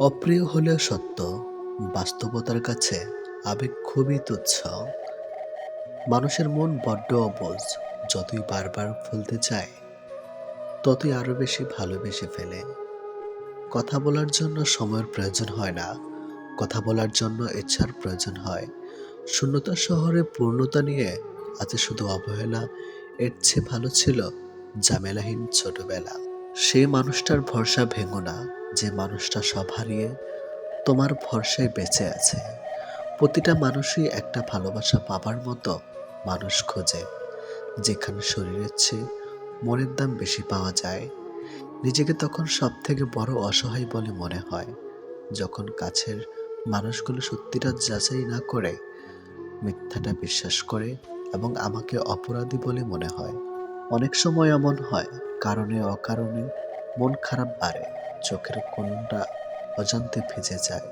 অপ্রিয় হলেও সত্য, বাস্তবতার কাছে আবেগ খুবই তুচ্ছ। মানুষের মন বড্ড অবুঝ যতই বারবার ভুলতে চায়, ততই আরও বেশি ভালোবেসে ফেলে। কথা বলার জন্য সময়ের প্রয়োজন হয় না, কথা বলার জন্য ইচ্ছার প্রয়োজন হয়। শূন্যতা শহরে পূর্ণতা নিয়ে আছে শুধু অবহেলা, এর চেয়ে ভালো ছিল ঝামেলাহীন ছোটবেলা। সেই মানুষটার ভরসা ভেঙো না, যে মানুষটা সব হারিয়ে তোমার ভরসায় বেঁচে আছে। প্রতিটা মানুষই একটা ভালোবাসা পাবার মতো মানুষ খোঁজে, যেখানে শরীরের চেয়ে মনের দাম বেশি পাওয়া যায়। নিজেকে তখন সব থেকে বড় অসহায় বলে মনে হয়। যখন কাছের মানুষগুলো সত্যিটা যাচাই না করে, মিথ্যাটা বিশ্বাস করে এবং আমাকে অপরাধী বলে মনে হয়। অনেক সময় এমন হয় কারণে অকারণে মন খারাপ বাড়ে। চোখের কোনটা অজান্তে ভিজে যায়।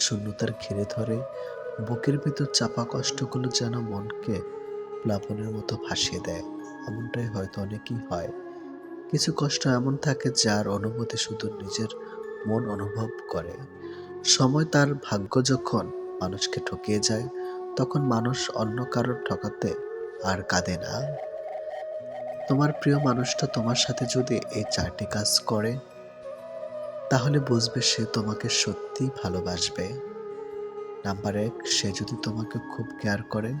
শূন্যতার ঘিরে ধরে বুকের ভিতর চাপা কষ্টগুলো যেন মনকে প্লাবনের মতো ভাসিয়ে দেয়। এমনটাই হয়তো অনেকই হয়। কিছু কষ্ট এমন থাকে যার অনুভূতি শুধু নিজের মন অনুভব করে। সময় তার ভাগ্য যখন মানুষকে ঠকিয়ে যায়, তখন মানুষ অন্য কারোর ঠকাতে আর কাঁদে না। তোমার প্রিয় মানুষটা তোমার সাথে যদি এই চারটি কাজ করে, তাহলে বুঝবে সে তোমাকে সত্যিই ভালোবাসবে। নাম্বার এক, সে যদি তোমাকে খুব কেয়ার করে।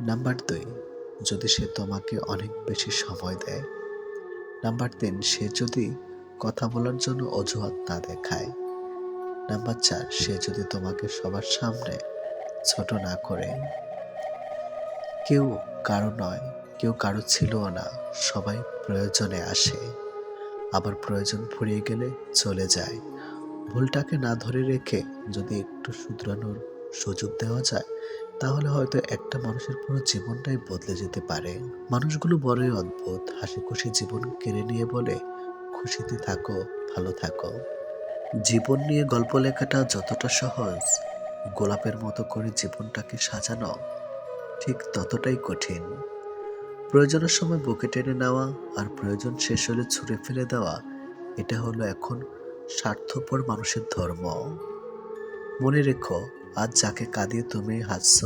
নাম্বার দুই, যদি সে তোমাকে অনেক বেশি সময় দেয়। নাম্বার তিন, সে যদি কথা বলার জন্য অজুহাত না দেখায়। নাম্বার চার, সে যদি তোমাকে সবার সামনে ছোট না করে। কেউ কারও নয় কেউ কারও ছিলও না, সবাই প্রয়োজনে আসে। আবার প্রয়োজন ফুরিয়ে গেলে চলে যায়। ভুলটাকে না ধরে রেখে যদি একটু শুধরানোর সুযোগ দেওয়া যায়, তাহলে হয়তো একটা মানুষের পুরো জীবনটাই বদলে যেতে পারে। মানুষগুলো বড়ই অদ্ভুত হাসি খুশি জীবন কেড়ে নিয়ে বলে, খুশিতে থাকো, ভালো থাকো। জীবন নিয়ে গল্প লেখাটা যতটা সহজ, গোলাপের মতো করে জীবনটাকে সাজানো ঠিক ততটাই কঠিন। প্রয়োজনের সময় বুকে টেনে নেওয়া আর প্রয়োজন শেষ হলে ছুঁড়ে ফেলে দেওয়া, এটা হলো এখন স্বার্থপর মানুষের ধর্ম। মনে রেখো, আজ যাকে কাঁদিয়ে তুমি হাসছ,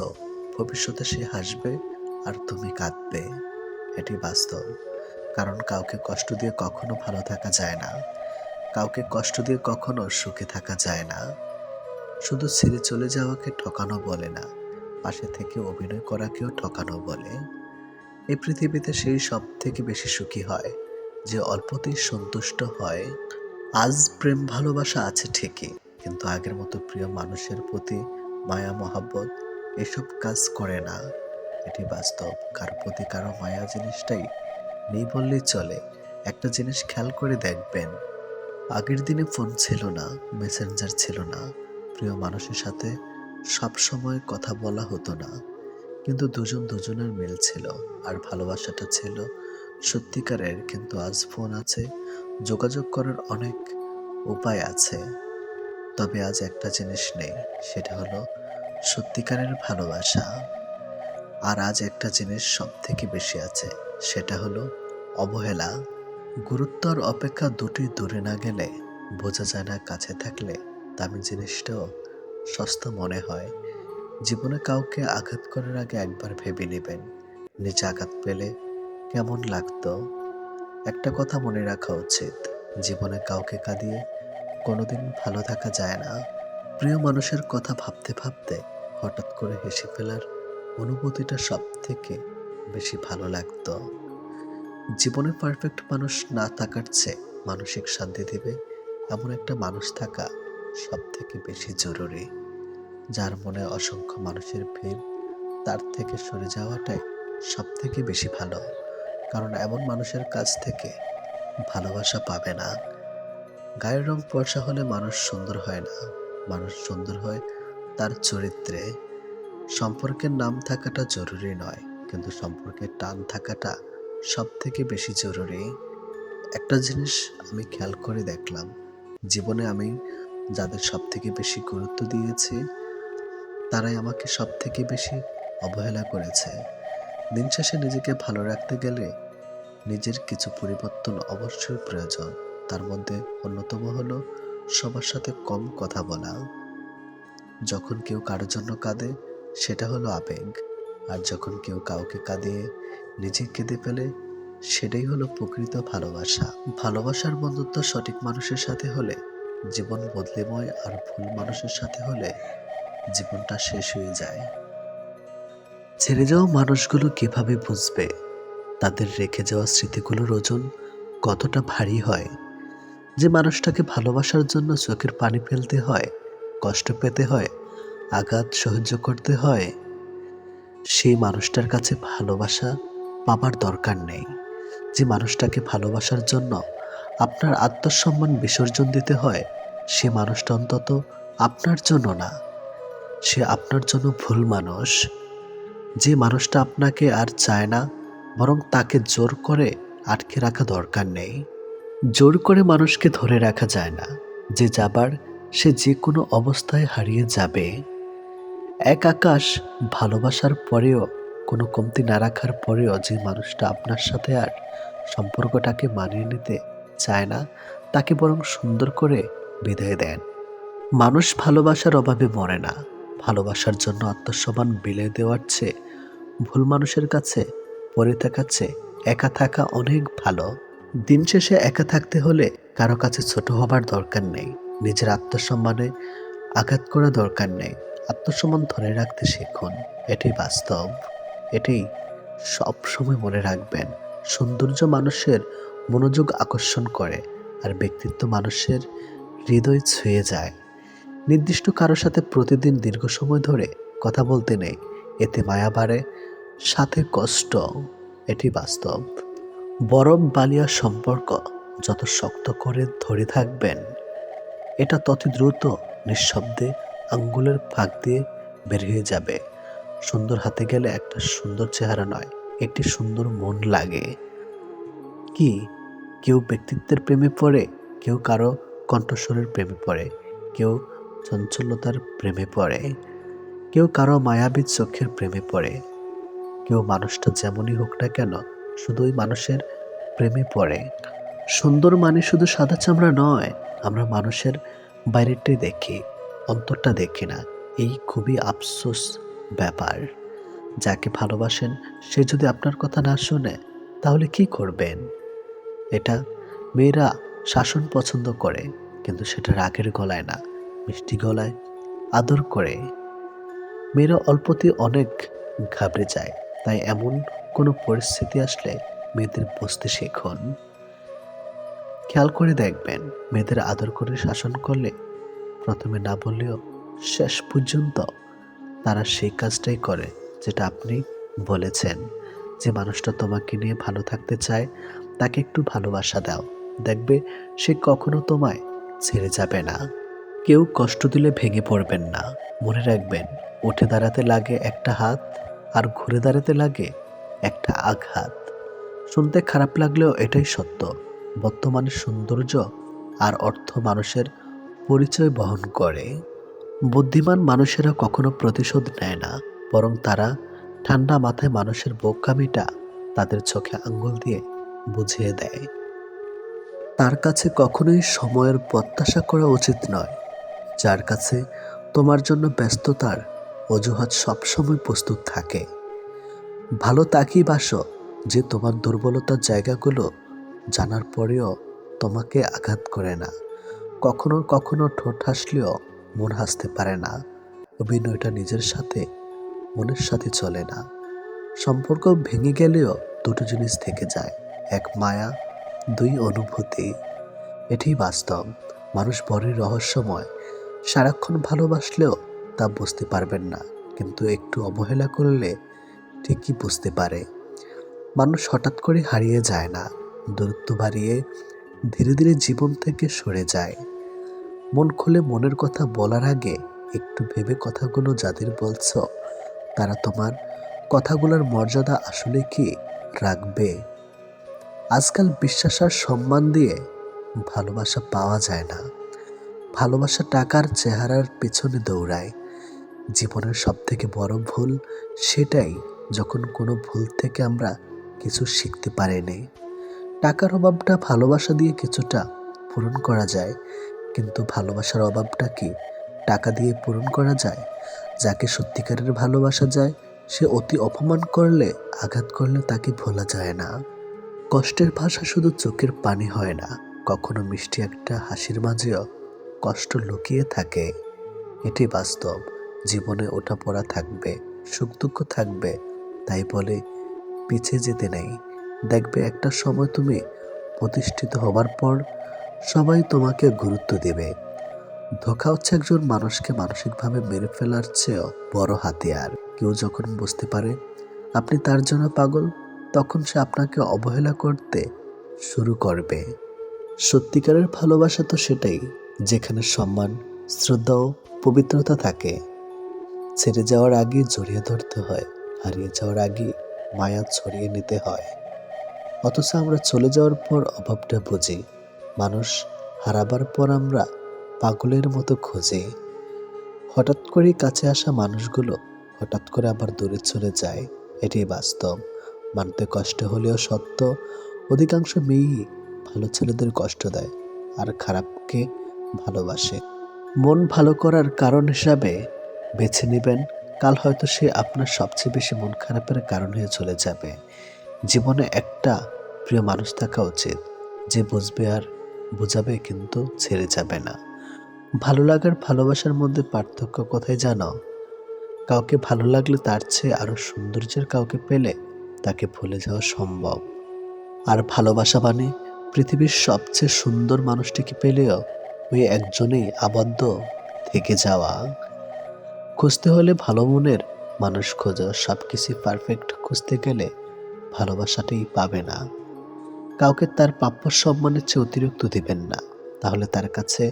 ভবিষ্যতে সে হাসবে আর তুমি কাঁদবে। এটি বাস্তব। কারণ কাউকে কষ্ট দিয়ে কখনো ভালো থাকা যায় না। কাউকে কষ্ট দিয়ে কখনো সুখে থাকা যায় না। শুধু ছেড়ে চলে যাওয়াকে ঠকানো বলে না, পাশে থেকে অভিনয় করাকেও ঠকানো বলে। এই পৃথিবীতে সেই সব থেকে বেশি সুখী হয়, যে অল্পতেই সন্তুষ্ট হয়। আজ প্রেম ভালোবাসা আছে ঠিকই, কিন্তু আগের মতো প্রিয় মানুষের প্রতি মায়া, মহাব্বত এসব কাজ করে না। এটি বাস্তব, কার প্রতি কারও মায়া জিনিসটাই নেই বললেই চলে। একটা জিনিস খেয়াল করে দেখবেন, আগের দিনে ফোন ছিল না, মেসেঞ্জার ছিল না, প্রিয় মানুষের সাথে সব সময় কথা বলা হতো না। কিন্তু দুজন দুজনের মিল ছিল আর ভালোবাসাটা ছিল। সত্যিকারের কিন্তু আজ ফোন আছে, যোগাযোগ করার অনেক উপায় আছে। তবে আজ একটা জিনিস নেই, সেটা হলো সত্যিকারের ভালোবাসা। আর আজ একটা জিনিস সব থেকে বেশি আছে, সেটা হলো অবহেলা। গুরুত্ব আর অপেক্ষা দুটি দূরে না গেলে বোঝা যায় না কাছে থাকলে দামি জিনিসটাও সস্তা মনে হয়। জীবনে কাউকে আঘাত করার আগে একবার ভেবে নেবেন। নিজে আঘাত পেলে কেমন লাগতো? একটা কথা মনে রাখা উচিত। জীবনে কাউকে কাঁদিয়ে কোনোদিন ভালো থাকা যায় না। প্রিয় মানুষের কথা ভাবতে ভাবতে হঠাৎ করে হেসে ফেলার অনুভূতিটা সব থেকে বেশি ভালো লাগতো। জীবনে পারফেক্ট মানুষ না থাকার চেয়ে মানসিক শান্তি দেবে এমন একটা মানুষ থাকা সব থেকে বেশি জরুরি। যার মনে অসংখ্য মানুষের ভিড় তার থেকে সরে যাওয়াটাই সব থেকে বেশি ভালো। কারণ এমন মানুষের কাছ থেকে ভালোবাসা পাবে না। গায়ের রং ফর্সা হলে মানুষ সুন্দর হয় না। মানুষ সুন্দর হয় তার চরিত্রে। সম্পর্কের নাম থাকাটা জরুরি নয়, কিন্তু সম্পর্কের টান থাকাটা সব থেকে বেশি জরুরি। একটা জিনিস আমি খেয়াল করে দেখলাম, জীবনে আমি যাদের সব থেকে বেশি গুরুত্ব দিয়েছি তারাই আমাকে সব থেকে বেশি অবহেলা করেছে। দিন শেষে নিজেকে ভালো রাখতে গেলে নিজের কিছু পরিবর্তন অবশ্যই প্রয়োজন। তার মধ্যে অন্যতম হলো সবার সাথে কম কথা বলা। যখন কেউ কারোর জন্য কাঁদে, সেটা হলো আবেগ। আর যখন কেউ কাউকে কাঁদিয়ে নিজে কেঁদে ফেলে, সেটাই হলো প্রকৃত ভালোবাসা। ভালোবাসার বন্ধুত্ব সঠিক মানুষের সাথে হলে, জীবন বদলেময় আর ভুল মানুষের সাথে হলে জীবনটা শেষ হয়ে যায়। ছেড়ে যাওয়া মানুষগুলো কীভাবে বুঝবে? তাদের রেখে যাওয়া স্মৃতিগুলোর ওজন কতটা ভারী হয়? যে মানুষটাকে ভালোবাসার জন্য চোখের পানি ফেলতে হয়, কষ্ট পেতে হয়, আঘাত সহ্য করতে হয়, সেই মানুষটার কাছে ভালোবাসা পাবার দরকার নেই। যে মানুষটাকে ভালোবাসার জন্য আপনার আত্মসম্মান বিসর্জন দিতে হয়, সে মানুষটা অন্তত আপনার জন্য না। সে আপনার জন্য ভুল মানুষ। যে মানুষটা আপনাকে আর চায় না, বরং তাকে জোর করে আটকে রাখা দরকার নেই। জোর করে মানুষকে ধরে রাখা যায় না। যে যাবার, সে যে কোনো অবস্থায় হারিয়ে যাবে। এক আকাশ ভালোবাসার পরেও, কোনো কমতি না রাখার পরেও যে মানুষটা আপনার সাথে আর সম্পর্কটাকে মানিয়ে নিতে চায় না, তাকে বরং সুন্দর করে বিদায় দেন। মানুষ ভালোবাসার অভাবে মরে না। ভালোবাসার জন্য আত্মসম্মান বিলে দেওয়ার চেয়ে ভুল মানুষের কাছে পড়ে থাকাচ্ছে একা থাকা অনেক ভালো। দিন শেষে একা থাকতে হলে কারও কাছে ছোট হবার দরকার নেই। নিজের আত্মসম্মানে আঘাত করা দরকার নেই। আত্মসম্মান ধরে রাখতে শিখুন। এটাই বাস্তব। এটি সব সময় মনে রাখবেন। সৌন্দর্য মানুষের মনোযোগ আকর্ষণ করে আর ব্যক্তিত্ব মানুষের হৃদয় ছুঁয়ে যায়। নির্দিষ্ট কারোর সাথে প্রতিদিন দীর্ঘ সময় ধরে কথা বলতে নেই। এতে মায়া বাড়ে, সাথে কষ্ট, এটি বাস্তব। বরফ বালিয়া সম্পর্ক যত শক্ত করে ধরে থাকবেন, এটা তত দ্রুত নিঃশব্দে আঙ্গুলের ফাঁক দিয়ে বের হয়ে যাবে। সুন্দর হাতে গেলে একটা সুন্দর চেহারা নয়, একটি সুন্দর মন লাগে। কি? কেউ ব্যক্তিত্বের প্রেমে পড়ে, কেউ কারও কণ্ঠস্বরের প্রেমে পড়ে, কেউ চঞ্চলতার প্রেমে পড়ে। কেউ কারও মায়াবী চোখের প্রেমে পড়ে। কেউ মানুষটা যেমনই হোক না কেন, শুধুই মানুষের প্রেমে পড়ে। সুন্দর মানে শুধু সাদা চামড়া নয়, আমরা মানুষের বাইরেটাই দেখি, অন্তরটা দেখি না। এই খুবই আফসোস ব্যাপার। যাকে ভালোবাসেন, সে যদি আপনার কথা না শোনে, তাহলে কি করবেন? এটা মেয়েরা শাসন পছন্দ করে, কিন্তু সেটা রাগের গলায় না। মিষ্টি গলায় আদর করে। মেয়েরা অল্পতে অনেক ঘাবড়ে যায়, তাই এমন কোনো পরিস্থিতি আসলে মেয়েদের বুঝতে শেখুন। খেয়াল করে দেখবেন, মেয়েদের আদর করে শাসন করলে প্রথমে না বললেও শেষ পর্যন্ত তারা সেই কাজটাই করে যেটা আপনি বলেছেন, যে মানুষটা তোমাকে নিয়ে ভালো থাকতে চায়, তাকে একটু ভালোবাসা দাও। দেখবে সে কখনো তোমায় ছেড়ে যাবে না। কেউ কষ্ট দিলে ভেঙে পড়বেন না। মনে রাখবেন, উঠে দাঁড়াতে লাগে একটা হাত আর ঘুরে দাঁড়াতে লাগে একটা আঘাত। শুনতে খারাপ লাগলেও এটাই সত্য। বর্তমানে সৌন্দর্য আর অর্থ মানুষের পরিচয় বহন করে। বুদ্ধিমান মানুষেরা কখনো প্রতিশোধ নেয় না, বরং তারা ঠান্ডা মাথায় মানুষের বোকামিটা তাদের চোখে আঙ্গুল দিয়ে বুঝিয়ে দেয়। তার কাছে কখনোই সময়ের প্রত্যাশা করা উচিত নয়। যার কাছে তোমার জন্য ব্যস্ততার অজুহাত সবসময় প্রস্তুত থাকে। ভালো তাকেই বাসো যে তোমার দুর্বলতার জায়গাগুলো জানার পরেও তোমাকে আঘাত করে না। কখনো কখনো ঠোঁট হাসলেও মন হাসতে পারে না। অভিনয়টা নিজের সাথে, মনের সাথে চলে না। সম্পর্ক ভেঙে গেলেও দুটো জিনিস থেকে যায়। এক মায়া, দুই অনুভূতি। এটি বাস্তব। মানুষ বড়ই রহস্যময় সারাক্ষণ ভালোবাসলেও তা বুঝতে পারবেন না। কিন্তু একটু অবহেলা করলে ঠিকই বুঝতে পারে। মানুষ হঠাৎ করে হারিয়ে যায় না। দূরত্ব বাড়িয়ে ধীরে ধীরে জীবন থেকে সরে যায়। মন খুলে মনের কথা বলার আগে একটু ভেবে কথাগুলো যাদের বলছ, তারা তোমার কথাগুলোর মর্যাদা আসলে কি রাখবে? আজকাল বিশ্বাস আর সম্মান দিয়ে ভালোবাসা পাওয়া যায় না। ভালোবাসা টাকার চেহারার পেছনে দৌড়ায়। জীবনের সব থেকে বড় ভুল সেটাই যখন কোনো ভুল থেকে আমরা কিছু শিখতে পারিনি টাকার অভাবটা ভালোবাসা দিয়ে কিছুটা পূরণ করা যায়, কিন্তু ভালোবাসার অভাবটা কি টাকা দিয়ে পূরণ করা যায়? যাকে সত্যিকারের ভালোবাসা যায়, সে অতি অপমান করলে, আঘাত করলে তাকে ভোলা যায় না। কষ্টের ভাষা শুধু চোখের পানি হয় না, কখনো মিষ্টি একটা হাসির মাঝেও কষ্ট লুকিয়ে থাকে। এটি বাস্তব। জীবনে ওঠা পড়া থাকবে, সুখ দুঃখ থাকবে, তাই বলে পিছিয়ে যেতে নেই। দেখবে একটা সময় তুমি প্রতিষ্ঠিত হবার পর সবাই তোমাকে গুরুত্ব দেবে। ধোকা হচ্ছে একজন মানুষকে মানসিকভাবে মেরে ফেলার চেয়েও বড় হাতিয়ার। কেউ যখন বুঝতে পারে আপনি তার জন্য পাগল, তখন সে আপনাকে অবহেলা করতে শুরু করবে। সত্যিকারের ভালোবাসা তো সেটাই। যেখানে সম্মান, শ্রদ্ধা ও পবিত্রতা থাকে। ছেড়ে যাওয়ার আগে জড়িয়ে ধরতে হয়, হারিয়ে যাওয়ার আগে মায়া ছড়িয়ে নিতে হয়। অথচ আমরা চলে যাওয়ার পর অভাবটা বুঝি। মানুষ হারাবার পর আমরা পাগলের মতো খুঁজি। হঠাৎ করে কাছে আসা মানুষগুলো হঠাৎ করে আবার দূরে চলে যায় এটি বাস্তব। মানতে কষ্ট হলেও সত্য, অধিকাংশ মেয়েই ভালো ছেলেদের কষ্ট দেয়। আর খারাপকে ভালোবাসে। মন ভালো করার কারণ হিসাবে বেছে নেবেন, কাল হয়তো সে আপনার সবচেয়ে বেশি মন খারাপের কারণ হয়ে চলে যাবে। জীবনে একটা প্রিয় মানুষ থাকা উচিত, যে বুঝবে আর বোঝাবে কিন্তু ছেড়ে যাবে না। ভালো লাগার ভালোবাসার মধ্যে পার্থক্য কোথায় জানো? কাউকে ভালো লাগলে তার চেয়ে আরও সৌন্দর্যের কাউকে পেলে তাকে ভুলে যাওয়া সম্ভব। আর ভালোবাসা মানে পৃথিবীর সবচেয়ে সুন্দর মানুষটিকে পেলেও ওই একজনেই আবদ্ধ থেকে যাওয়া। খুঁজতে হলে ভালো মনের মানুষ খোঁজো। সব কিছু পারফেক্ট খুঁজতে গেলে ভালোবাসাটাই পাবে না। কাউকে তার প্রাপ্য সম্মানের চেয়ে অতিরিক্ত দিবেন না। তাহলে তার কাছে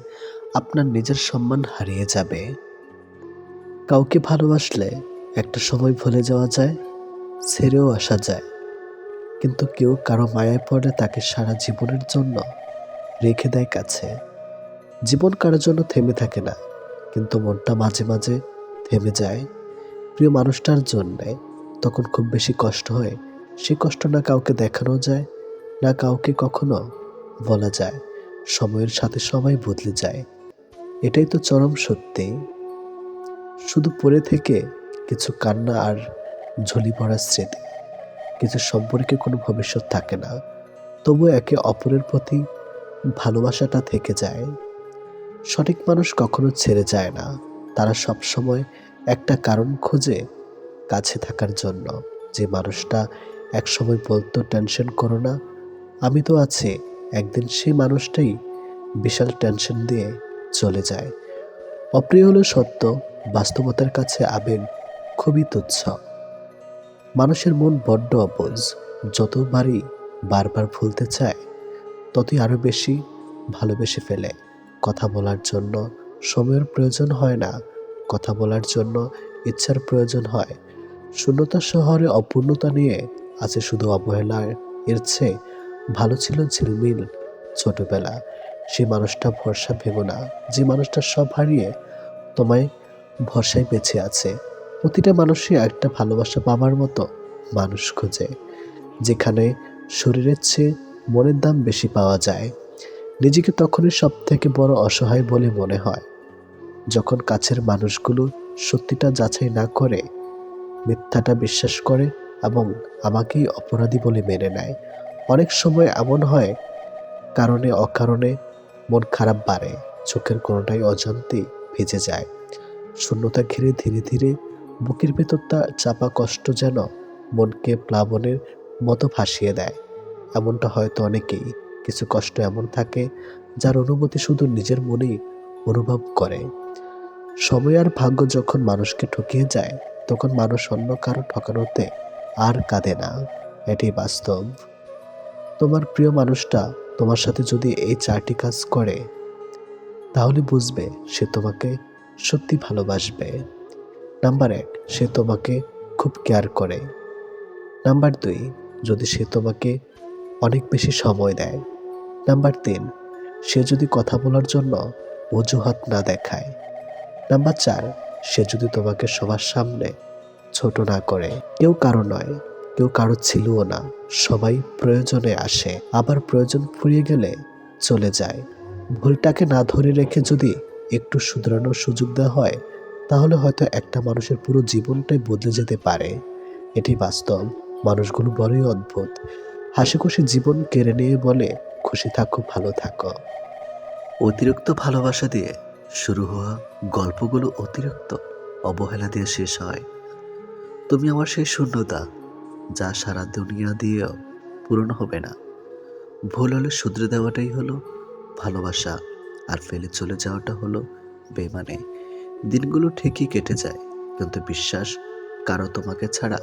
আপনার নিজের সম্মান হারিয়ে যাবে। কাউকে ভালোবাসলে একটা সময় ভুলে যাওয়া যায়, ছেড়েও আসা যায়। কিন্তু কেউ কারও মায়ায় পড়লে তাকে সারা জীবনের জন্য রেখে দেয় কাছে। জীবন কারোর জন্য থেমে থাকে না, কিন্তু মনটা মাঝে মাঝে থেমে যায়। প্রিয় মানুষটার জন্যে তখন খুব বেশি কষ্ট হয়। সে কষ্ট না কাউকে দেখানো যায়, না কাউকে কখনো বলা যায়। সময়ের সাথে সবাই বদলে যায়। এটাই তো চরম সত্যি। শুধু পড়ে থেকে কিছু কান্না আর ঝুলি পড়ার স্মৃতি, কিছু সম্পর্কে কোনো ভবিষ্যৎ থাকে না। তবু একে অপরের প্রতি ভালোবাসাটা থেকে যায়। সঠিক মানুষ কখনো ছেড়ে যায় না। তারা সব সময় একটা কারণ খোঁজে কাছে থাকার জন্য। যে মানুষটা এক সময় বলতো, টেনশন করো না, আমি তো আছি। একদিন সেই মানুষটাই বিশাল টেনশন দিয়ে চলে যায়। অপ্রিয় হলো সত্য, বাস্তবতার কাছে আবেগ খুবই তুচ্ছ। মানুষের মন বড্ড অবুঝ যতবারই বারবার ভুলতে চায়, ততই আরও বেশি ভালোবেসে ফেলে। কথা বলার জন্য সময়ের প্রয়োজন হয় না। কথা বলার জন্য ইচ্ছার প্রয়োজন হয়। শূন্যতা শহরে অপূর্ণতা নিয়ে আছে শুধু অবহেলার। এর চেয়ে ভালো ছিল ঝিলমিল, ছোটবেলা। সে মানুষটা ভরসা ভেবো না। যে মানুষটা সব হারিয়ে তোমায় ভরসায় বেঁচে আছে। প্রতিটা মানুষই একটা ভালোবাসা পাবার মতো মানুষ খোঁজে। যেখানে শরীরের চেয়ে মনের দাম বেশি পাওয়া যায়। নিজেকে তখনই সব থেকে বড় অসহায় বলে মনে হয়। যখন কাছের মানুষগুলো সত্যিটা যাচাই না করে, মিথ্যাটা বিশ্বাস করে এবং আমাকেই অপরাধী বলে মেনে নেয়। অনেক সময় এমন হয়, কারণে অকারণে মন খারাপ বাড়ে, চোখের কোনোটাই অজান্তে ভেজে যায়। শূন্যতা ঘিরে ধীরে ধীরে বুকের ভেতরটা চাপা কষ্ট যেন মনকে প্লাবনের মতো ভাসিয়ে দেয়। এমনটা হয়তো অনেকেই কিছু কষ্ট এমন থাকে যার অনুভূতি শুধু নিজের মনেই অনুভব করে। সময় আর ভাগ্য যখন মানুষকে ঠকিয়ে যায়, তখন মানুষ অন্য কারও ঠকানোতে আর কাঁদে না। এটি বাস্তব। তোমার প্রিয় মানুষটা তোমার সাথে যদি এই চারটি কাজ করে, তাহলে বুঝবে সে তোমাকে সত্যি ভালোবাসবে। নাম্বার এক, সে তোমাকে খুব কেয়ার করে। নাম্বার দুই, যদি সে তোমাকে অনেক বেশি সময় দেয় নাম্বার তিন, সে যদি কথা বলার জন্য অজুহাত না দেখায়। নাম্বার চার, সে যদি তোমাকে সবার সামনে ছোট না করে। কেউ কারও নয়, কেউ কারও ছিলও না। সবাই প্রয়োজনে আসে, আবার প্রয়োজন ফুরিয়ে গেলে চলে যায়। ভুলটাকে না ধরে রেখে যদি একটু শুধরানোর সুযোগ দেওয়া হয়, তাহলে হয়তো একটা মানুষের পুরো জীবনটাই বদলে যেতে পারে। এটি বাস্তব, মানুষগুলো বড়ই অদ্ভুত। হাসি খুশি জীবন কেড়ে নিয়ে বলে খুশি থাকো, ভালো থাকো। অতিরিক্ত ভালোবাসা দিয়ে শুরু হওয়া গল্পগুলো অতিরিক্ত অবহেলা দিয়ে শেষ হয়। তুমি আমার সেই শূন্যতা, যা সারা দুনিয়া দিয়েও পূরণ হবে না। ভুল হলে শুধরে দেওয়াটাই হলো ভালোবাসা, আর ফেলে চলে যাওয়াটা হলো বেমানে। দিনগুলো ঠিকই কেটে যায়, কিন্তু বিশ্বাস কারও তোমাকে ছাড়া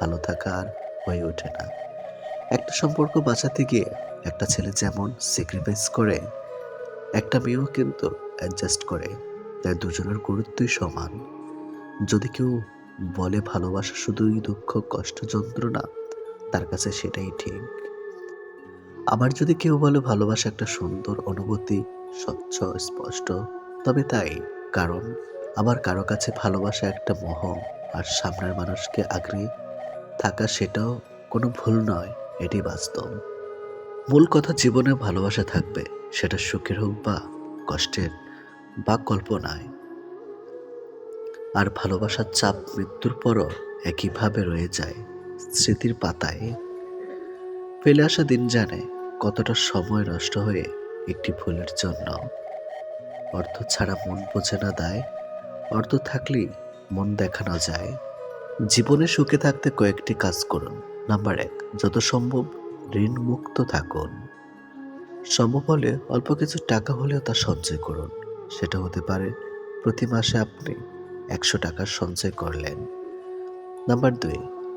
ভালো থাকা আর হয়ে ওঠে না। একটা সম্পর্ক বাঁচাতে গিয়ে একটা ছেলে যেমন স্যাক্রিফাইস করে, একটা মেয়েও কিন্তু অ্যাডজাস্ট করে। তাই দুজনের গুরুত্বই সমান। যদি কেউ বলে ভালোবাসা শুধুই দুঃখ, কষ্ট, যন্ত্রণা, তার কাছে সেটাই ঠিক। আবার যদি কেউ বলে ভালোবাসা একটা সুন্দর অনুভূতি, স্বচ্ছ, স্পষ্ট, তবে তাই। কারণ আবার কারও কাছে ভালোবাসা একটা মোহ আর সামনের মানুষকে আগ্রে থাকা সেটাও কোনো ভুল নয় এটি বাস্তব। মূল কথা জীবনে ভালোবাসা থাকবে, সেটা সুখের হোক বা কষ্টের, বা কল্পনায়। আর ভালোবাসার চাপ মৃত্যুর পরও একইভাবে রয়ে যায়, স্মৃতির পাতায়। ফেলে আসা দিন জানে কতটা সময় নষ্ট হয়ে একটি ভুলের জন্য। অর্থ ছাড়া মন বোঝে না দেয়, অর্থ থাকলেই মন দেখানো যায়। জীবনে সুখে থাকতে কয়েকটি কাজ করুন। নাম্বার এক, যত সম্ভব ঋণ মুক্ত থাকুন। সম্ভব হলে অল্প কিছু টাকা হলেও তা সঞ্চয় করুন। সেটা হতে পারে প্রতি মাসে আপনি একশো টাকা সঞ্চয় করলেন। নাম্বার দুই,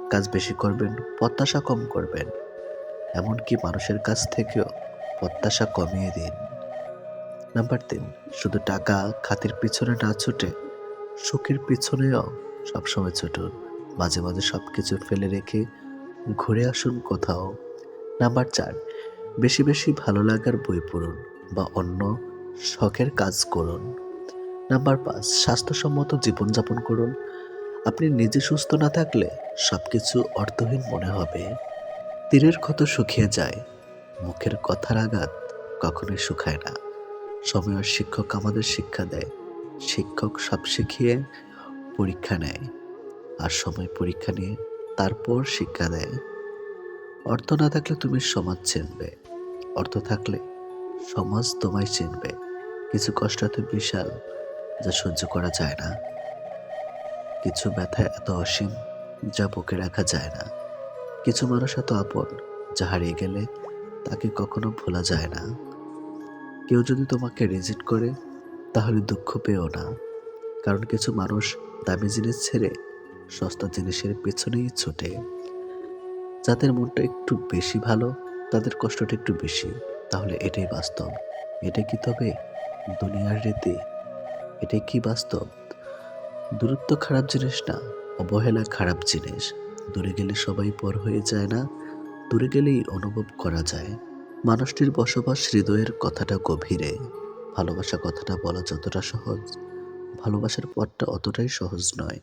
কাজ বেশি করবেন, প্রত্যাশা কম করবেন। এমনকি মানুষের কাছ থেকেও প্রত্যাশা কমিয়ে দিন। নাম্বার তিন, শুধু টাকা খাতির পিছনে না ছুটে সুখের পিছনেও সবসময় ছুটুন। মাঝে মাঝে সব কিছু ফেলে রেখে ঘুরে আসুন কোথাও। নাম্বার চার, বেশি বেশি ভালো লাগার বই পড়ুন বা অন্য শখের কাজ করুন। নাম্বার পাঁচ, স্বাস্থ্যসম্মত জীবনযাপন করুন। আপনি নিজে সুস্থ না থাকলে সব কিছু অর্থহীন মনে হবে। তীরের ক্ষত শুকিয়ে যায়, মুখের কথার আঘাত কখনোই শুকায় না। সময়ের শিক্ষক আমাদের শিক্ষা দেয়। শিক্ষক সব শিখিয়ে পরীক্ষা নেয়। আর সময় পরীক্ষা নিয়ে তারপর শিক্ষা দেয়। অর্থ না থাকলে তুমি সমাজ চিনবে। অর্থ থাকলে সমাজ তোমায় চিনবে। কিছু কষ্ট এত বিশাল যা সহ্য করা যায় না। কিছু ব্যথা এত অসীম যা বুকে রাখা যায় না। কিছু মানুষ এত আপন যা হারিয়ে গেলে তাকে কখনো ভোলা যায় না। কেউ যদি তোমাকে রিজেক্ট করে, তাহলে দুঃখ পেও না। কারণ কিছু মানুষ দামি জিনিস ছেড়ে সস্তা জিনিসের পেছনেই ছোটে। যাদের মনটা একটু বেশি ভালো, তাদের কষ্টটা একটু বেশি, তাহলে এটাই বাস্তব। এটা কি তবে দুনিয়ার রীতি? এটাই কি বাস্তব? দূরত্ব খারাপ জিনিস না, অবহেলা খারাপ জিনিস। দূরে গেলে সবাই পর হয়ে যায় না, দূরে গেলেই অনুভব করা যায়। মানুষটির বসবাস হৃদয়ের কথাটা গভীরে। ভালোবাসা কথাটা বলা যতটা সহজ, ভালোবাসার পথটা অতটাই সহজ নয়।